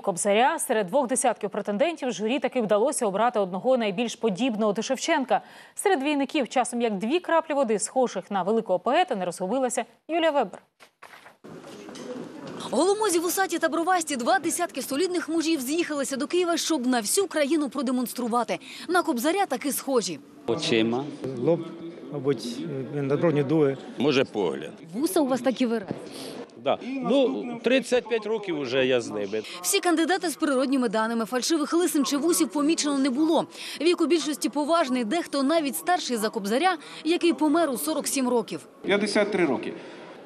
Кобзаря. Серед двох десятків претендентів журі таки вдалося обрати одного найбільш подібного до Шевченка. Серед двійників, часом як дві краплі води, схожих на великого поета, не розгубилася Юлія Вебер. Голомозі, вусаті та бровасті два десятки солідних мужів з'їхалися до Києва, щоб на всю країну продемонструвати. На Кобзаря таки схожі. очима, лоб, мабуть, він надбровні дує. Може, погляд. Вуса у вас такі виразні. Да. ну 35 років вже я з ними. Всі кандидати з природніми даними фальшивих лисин чи вусів помічено не було. Вік у більшості поважний, дехто навіть старший за Кобзаря, який помер у 47 років. 53 роки.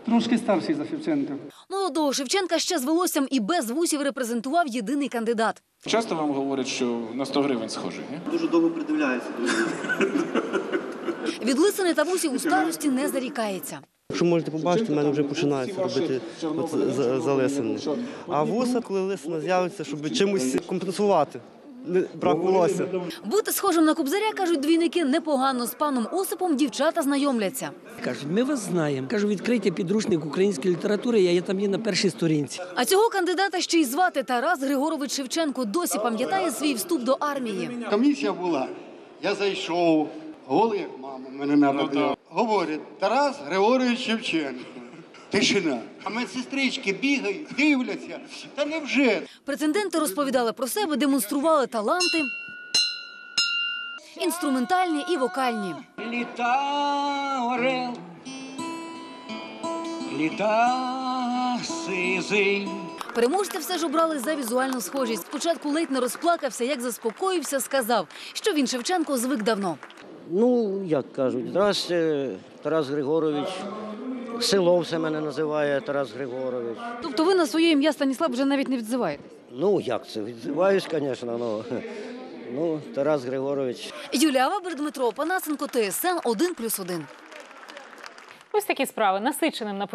Трошки старший за Шевченка. Молодого Шевченка ще з волоссям і без вусів репрезентував єдиний кандидат. Часто вам говорять, що на 100 гривень схожий, ні? Дуже довго придивляється. Від лисини та вусів у старості не зарікається. Якщо можете побачити, в мене вже починається робити от залисини. А вуса, коли лисина з'явиться, щоб чимось компенсувати. не- Брак волосся. Бути схожим на Кобзаря, кажуть двійники, непогано. З паном Осипом дівчата знайомляться. Кажуть, ми вас знаємо. Кажу, відкрийте підручник української літератури, я є там є на першій сторінці. А цього кандидата ще й звати Тарас Григорович Шевченко. Досі пам'ятає свій вступ до армії. Комісія була. Я зайшов, голий, як мама мене народила. Говорить, Тарас Григорович Шевченко. Тишина. А медсестрички бігають, дивляться. Та невже? Претенденти розповідали про себе, демонстрували таланти. Інструментальні і вокальні. Літа орел, літа сизий. Переможці все ж обрали за візуальну схожість. Спочатку ледь не розплакався, як заспокоївся, сказав, що він Шевченко звик давно. Ну, як кажуть, Тарас, е, Тарас Григорович. Село все мене називає Тарас Григорович. Тобто ви на своє ім'я Станіслав вже навіть не відзиваєтесь? Ну, як це? Відзиваюсь, звісно, ну. Ну, Тарас Григорович. Юлія Вабер, Дмитро Панасенко, ТСН 1+,1. Ось такі справи насиченим на